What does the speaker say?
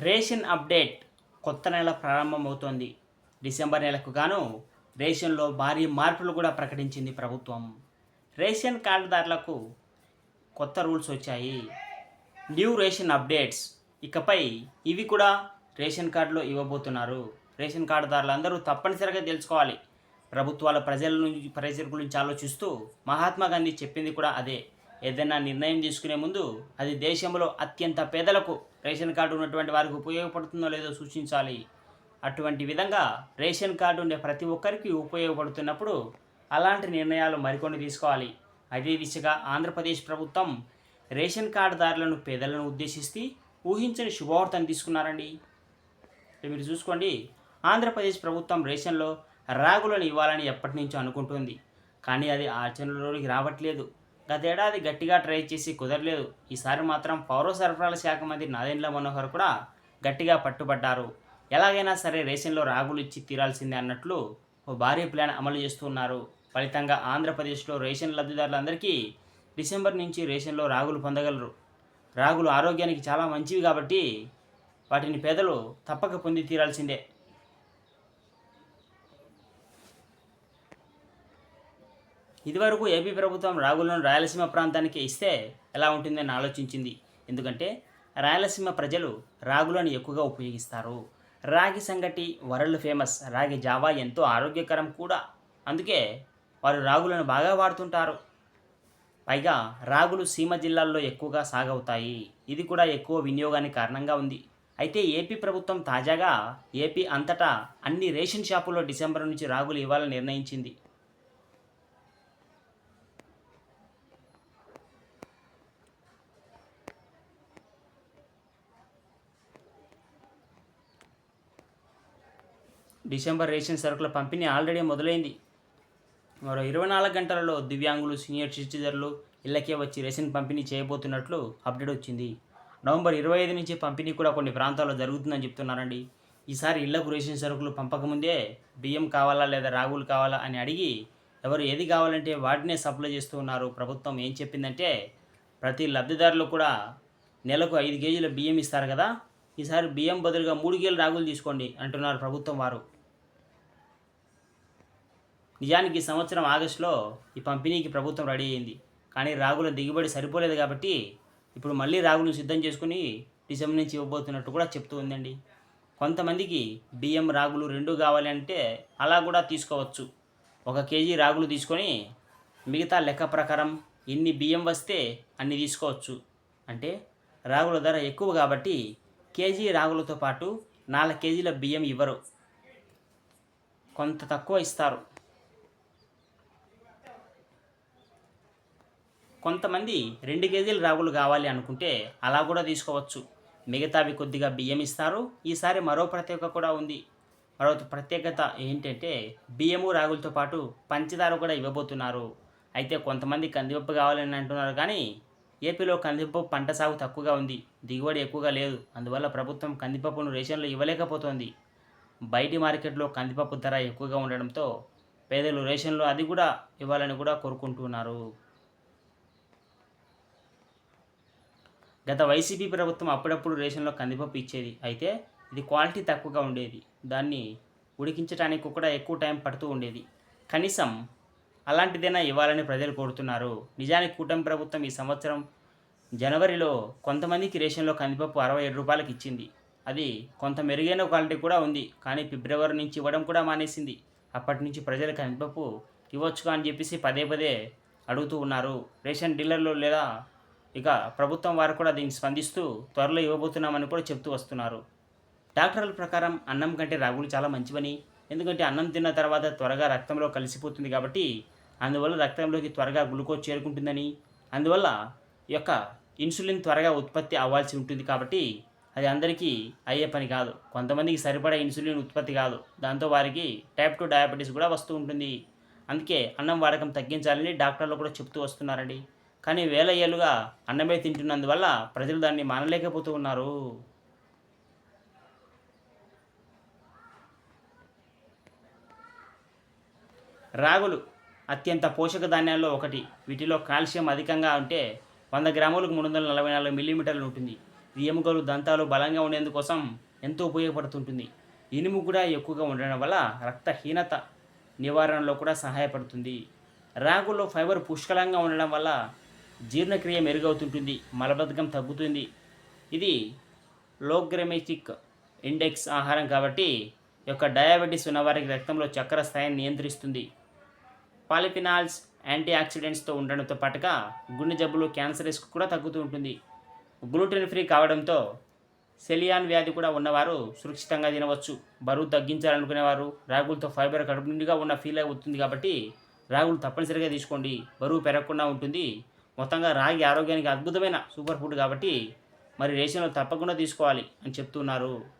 Ration update కొత్త నెల ప్రారంభమవుతోంది. December నెలకు గాను రేషన్లో భారీ మార్పులు కూడా ప్రకటించింది ప్రభుత్వం. రేషన్ కార్డుదారులకు కొత్త రూల్స్ వచ్చాయి. New ration updates. ఇకపై ఇవి కూడా రేషన్ కార్డులో ఇవ్వబోతున్నారు. రేషన్ కార్డుదారులు అందరూ తప్పనిసరిగా తెలుసుకోవాలి. ప్రభుత్వాల ప్రజల నుంచి ప్రజల గురించి ఆలోచిస్తూ మహాత్మా గాంధీ చెప్పింది కూడా అదే. ఏదైనా నిర్ణయం తీసుకునే ముందు అది దేశంలో అత్యంత పేదలకు రేషన్ కార్డు ఉన్నటువంటి వారికి ఉపయోగపడుతుందో లేదో సూచించాలి. అటువంటి విధంగా రేషన్ కార్డు ఉండే ప్రతి ఒక్కరికి ఉపయోగపడుతున్నప్పుడు అలాంటి నిర్ణయాలు మరికొన్ని తీసుకోవాలి. అదే దిశగా ఆంధ్రప్రదేశ్ ప్రభుత్వం రేషన్ కార్డుదారులను పేదలను ఉద్దేశిస్తే ఊహించని శుభవార్తను తీసుకున్నారండి. మీరు చూసుకోండి ఆంధ్రప్రదేశ్ ప్రభుత్వం రేషన్లో రాగులను ఇవ్వాలని ఎప్పటి నుంచో అనుకుంటుంది. కానీ అది ఆచరణలోకి రావట్లేదు. గతేడాది గట్టిగా ట్రై చేసి కుదరలేదు. ఈసారి మాత్రం పౌర సరఫరాల శాఖ మంత్రి నాదెండ్ల మనోహర్ కూడా గట్టిగా పట్టుబడ్డారు. ఎలాగైనా సరే రేషన్లో రాగులు ఇచ్చి తీరాల్సిందే అన్నట్లు ఓ భారీ ప్లాన్ అమలు చేస్తున్నారు ఫలితంగా ఆంధ్రప్రదేశ్లో రేషన్ లబ్ధిదారులందరికీ డిసెంబర్ నుంచి రేషన్లో రాగులు పొందగలరు. రాగులు ఆరోగ్యానికి చాలా మంచివి కాబట్టి వాటిని పేదలు తప్పక పొంది తీరాల్సిందే. ఇదివరకు ఏపీ ప్రభుత్వం రాగులను రాయలసీమ ప్రాంతానికి ఇస్తే ఎలా ఉంటుందని ఆలోచించింది? ఎందుకంటే రాయలసీమ ప్రజలు రాగులను ఎక్కువగా ఉపయోగిస్తారు. రాగి సంగటి వరల్డ్ ఫేమస్ రాగి జావా ఎంతో ఆరోగ్యకరం కూడా. అందుకే వారు రాగులను బాగా వాడుతుంటారు. పైగా రాగులు సీమ జిల్లాల్లో ఎక్కువగా సాగవుతాయి. ఇది కూడా ఎక్కువ వినియోగానికి కారణంగా ఉంది. అయితే ఏపీ ప్రభుత్వం తాజాగా ఏపీ అంతటా అన్ని రేషన్ షాపుల్లో డిసెంబర్ నుంచి రాగులు ఇవ్వాలని నిర్ణయించింది. డిసెంబర్ రేషన్ సరుకుల పంపిణీ ఆల్రెడీ మొదలైంది. మరో ఇరవై నాలుగు గంటలలో దివ్యాంగులు సీనియర్ సిటిజన్లు ఇళ్ళకే వచ్చి రేషన్ పంపిణీ చేయబోతున్నట్లు అప్డేట్ వచ్చింది. నవంబర్ ఇరవై ఐదు నుంచి పంపిణీ కూడా కొన్ని ప్రాంతాల్లో జరుగుతుందని చెప్తున్నారండి. ఈసారి ఇళ్ళకు రేషన్ సరుకులు పంపకముందే బియ్యం కావాలా లేదా రాగులు కావాలా అని అడిగి ఎవరు ఏది కావాలంటే వాటినే సప్లై చేస్తూ ఉన్నారు. ప్రభుత్వం ఏం చెప్పిందంటే ప్రతి లబ్ధిదారులు కూడా నెలకు ఐదు కేజీల బియ్యం ఇస్తారు కదా ఈసారి బియ్యం బదులుగా మూడు కేజీల రాగులు తీసుకోండి అంటున్నారు ప్రభుత్వం వారు. నిజానికి ఈ సంవత్సరం ఆగస్టులో ఈ పంపిణీకి ప్రభుత్వం రెడీ అయింది కానీ రాగుల దిగుబడి సరిపోలేదు కాబట్టి ఇప్పుడు మళ్ళీ రాగులను సిద్ధం చేసుకుని డిసెంబర్ నుంచి ఇవ్వబోతున్నట్టు కూడా చెప్తూ ఉందండి. కొంతమందికి బియ్యం రాగులు రెండు కావాలి అంటే అలా కూడా తీసుకోవచ్చు. ఒక కేజీ రాగులు తీసుకొని మిగతా లెక్క ప్రకారం ఎన్ని బియ్యం వస్తే అన్ని తీసుకోవచ్చు. అంటే రాగుల ధర ఎక్కువ కాబట్టి కేజీ రాగులతో పాటు నాలుగు కేజీల బియ్యం ఇవ్వరు. కొంత తక్కువ ఇస్తారు. కొంతమంది రెండు కేజీలు రాగులు కావాలి అనుకుంటే అలా కూడా తీసుకోవచ్చు. మిగతావి కొద్దిగా బియ్యం ఇస్తారు. ఈసారి మరో ప్రత్యేకత కూడా ఉంది. మరో ప్రత్యేకత ఏంటంటే బియ్యము రాగులతో పాటు పంచదార కూడా ఇవ్వబోతున్నారు. అయితే కొంతమంది కందిపప్పు కావాలని అంటున్నారు కానీ ఏపీలో కందిపప్పు పంట సాగు తక్కువగా ఉంది. దిగుబడి ఎక్కువగా లేదు. అందువల్ల ప్రభుత్వం కందిపప్పును రేషన్లో ఇవ్వలేకపోతోంది. బయటి మార్కెట్లో కందిపప్పు ధర ఎక్కువగా ఉండడంతో పేదలు రేషన్లో అది కూడా ఇవ్వాలని కూడా కోరుకుంటున్నారు. గత వైసీపీ ప్రభుత్వం అప్పుడప్పుడు రేషన్లో కందిపప్పు ఇచ్చేది. అయితే ఇది క్వాలిటీ తక్కువగా ఉండేది. దాన్ని ఉడికించడానికి కూడా ఎక్కువ టైం పడుతూ ఉండేది. కనీసం అలాంటిదైనా ఇవ్వాలని ప్రజలు కోరుతున్నారు. నిజానికి కూటమి ప్రభుత్వం ఈ సంవత్సరం జనవరిలో కొంతమందికి రేషన్లో కందిపప్పు అరవై ఏడు రూపాయలకి ఇచ్చింది. అది కొంత మెరుగైన క్వాలిటీ కూడా ఉంది. కానీ ఫిబ్రవరి నుంచి ఇవ్వడం కూడా మానేసింది. అప్పటి నుంచి ప్రజలు కందిపప్పు ఇవ్వచ్చుగా అని చెప్పేసి పదే పదే అడుగుతూ ఉన్నారు. రేషన్ డీలర్లు లేదా ఇక ప్రభుత్వం వారు కూడా దీన్ని స్పందిస్తూ త్వరలో ఇవ్వబోతున్నామని కూడా చెప్తూ వస్తున్నారు. డాక్టర్ల ప్రకారం అన్నం కంటే రాగులు చాలా మంచివని ఎందుకంటే అన్నం తిన్న తర్వాత త్వరగా రక్తంలో కలిసిపోతుంది కాబట్టి అందువల్ల రక్తంలోకి త్వరగా గ్లూకోజ్ చేరుకుంటుందని అందువల్ల ఈ యొక్క ఇన్సులిన్ త్వరగా ఉత్పత్తి అవ్వాల్సి ఉంటుంది కాబట్టి అది అందరికీ అయ్యే పని కాదు. కొంతమందికి సరిపడా ఇన్సులిన్ ఉత్పత్తి కాదు. దాంతో వారికి టైప్ టూ డయాబెటీస్ కూడా వస్తూ ఉంటుంది. అందుకే అన్నం వాడకం తగ్గించాలని డాక్టర్లు కూడా చెప్తూ వస్తున్నారండి. కానీ వేల ఏళ్ళుగా అన్నమే తింటున్నందువల్ల ప్రజలు దాన్ని మానలేకపోతూ ఉన్నారు. రాగులు అత్యంత పోషక ధాన్యాల్లో ఒకటి. వీటిలో కాల్షియం అధికంగా ఉంటే వంద గ్రాములకు మూడు వందల నలభై నాలుగు మిల్లీమీటర్లు ఉంటుంది. ఇది ఎముకలు దంతాలు బలంగా ఉండేందుకోసం ఎంతో ఉపయోగపడుతుంటుంది. ఇనుము కూడా ఎక్కువగా ఉండడం వల్ల రక్తహీనత నివారణలో కూడా సహాయపడుతుంది. రాగులో ఫైబర్ పుష్కలంగా ఉండడం వల్ల జీర్ణక్రియ మెరుగవుతుంటుంది మలబద్ధకం తగ్గుతుంది. ఇది లోగ్రెమెటిక్ ఇండెక్స్ ఆహారం కాబట్టి యొక్క డయాబెటీస్ ఉన్నవారికి రక్తంలో చక్కెర స్థాయిని నియంత్రిస్తుంది. పాలిఫినాల్స్ యాంటీ ఆక్సిడెంట్స్తో ఉండడంతో పాటుగా గుండె జబ్బులు క్యాన్సర్ రిస్క్ కూడా తగ్గుతూ ఉంటుంది. గ్లూటెన్ ఫ్రీ కావడంతో సెలియాన్ వ్యాధి కూడా ఉన్నవారు సురక్షితంగా తినవచ్చు. బరువు తగ్గించాలనుకునేవారు రాగులతో ఫైబర్ కడుపు నిండుగా ఉన్న ఫీల్ అవుతుంది కాబట్టి రాగులు తప్పనిసరిగా తీసుకోండి. బరువు పెరగకుండా ఉంటుంది. మొత్తంగా రాగి ఆరోగ్యానికి అద్భుతమైన సూపర్ ఫుడ్ కాబట్టి మరి రేషన్లో తప్పకుండా తీసుకోవాలి అని చెప్తున్నారు.